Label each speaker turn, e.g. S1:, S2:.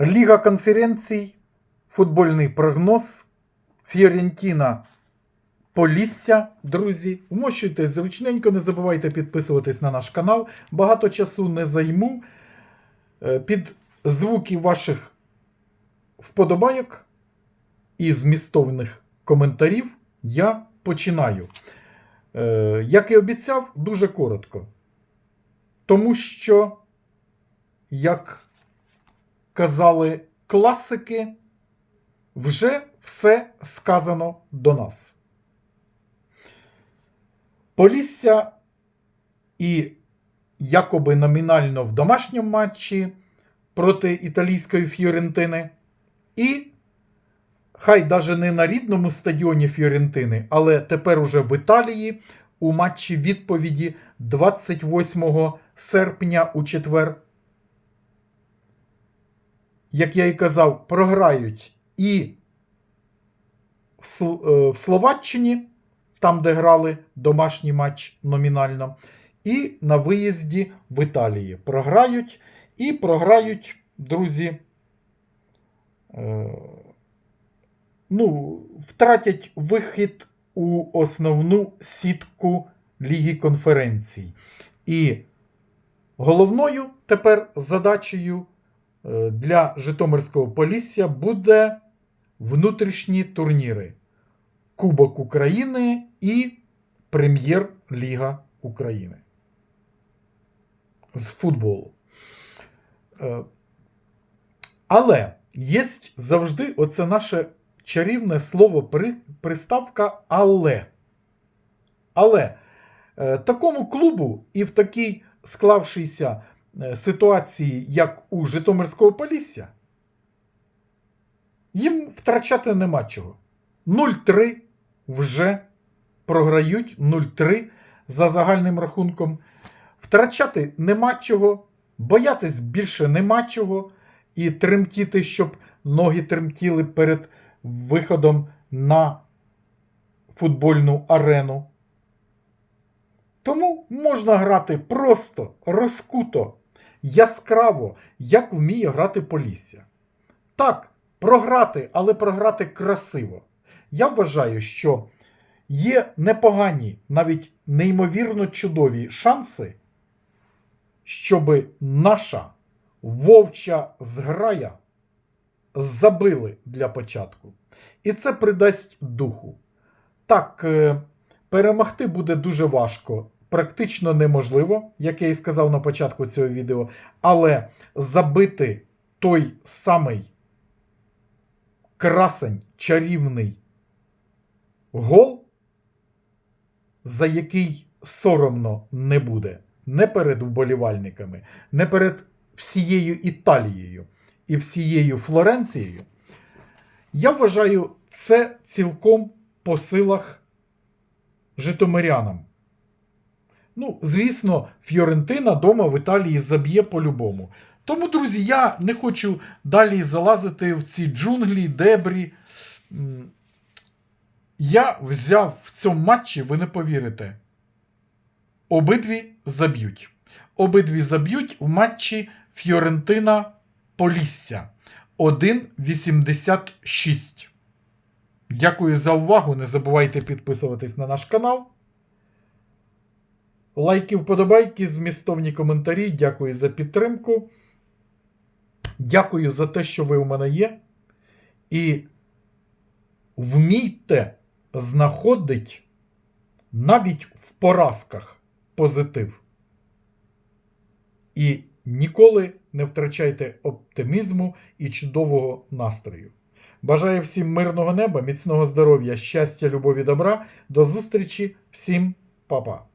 S1: Ліга конференцій, футбольний прогноз, Фіорентіна Полісся, друзі. Вмощуйтесь зручненько, не забувайте підписуватись на наш канал. Багато часу не займу. Е, Під звуки ваших вподобайок і змістовних коментарів я починаю. Е, Як і обіцяв, дуже коротко. Тому що, як казали класики, вже все сказано до нас. Полісся і якоби номінально в домашньому матчі проти італійської Фіорентини. І хай даже не на рідному стадіоні Фіорентини, але тепер уже в Італії у матчі відповіді 28 серпня у четвер. Як я і казав, програють і е, в Словаччині, там, де грали домашній матч номінально, і на виїзді в Італії. Програють і програють, друзі. Е, ну, втратять вихід у основну сітку Ліги конференцій. І головною тепер задачею для Житомирського Полісся буде внутрішні турніри Кубок України і Прем'єр-Ліга України з футболу. Е, Але є завжди оце наше чарівне слово приставка але. Але е, такому клубу і в такій склавшійся е, ситуації, як у Житомирського Полісся, їм втрачати нема чого. 0-3 вже програють 0-3 за загальним рахунком. Втрачати нема чого, боятись більше нема чого, і тремтіти, щоб ноги тремтіли перед виходом на футбольну арену. Тому можна грати просто, розкуто, яскраво, як вміє грати Полісся. Так, програти, але програти красиво. Я вважаю, що є непогані, навіть неймовірно чудові шанси, щоб наша вовча зграя забили для початку. І це придасть духу. Так, е, перемогти буде дуже важко, практично неможливо, як я і сказав на початку цього відео, але забити той самий красень, чарівний гол, за який соромно не буде не перед вболівальниками, не перед всією Італією і всією Флоренцією, я вважаю це цілком по силах житомирянам. Ну, звісно, Фіорентина дома в Італії заб'є по-любому. Тому, друзі, я не хочу далі залазити в ці джунглі, дебрі. Я взяв в цьому матчі, ви не повірите, обидві заб'ють. Обидві заб'ють в матчі Фіорентина Полісся 1,86. Дякую за увагу. Не забувайте підписуватись на наш канал. Лайки, вподобайки, змістовні коментарі. Дякую за підтримку. Дякую за те, що ви у мене є. І вмійте знаходити навіть в поразках позитив. І ніколи не втрачайте оптимізму і чудового настрою. Бажаю всім мирного неба, міцного здоров'я, щастя, любові, добра. До зустрічі, всім па-па.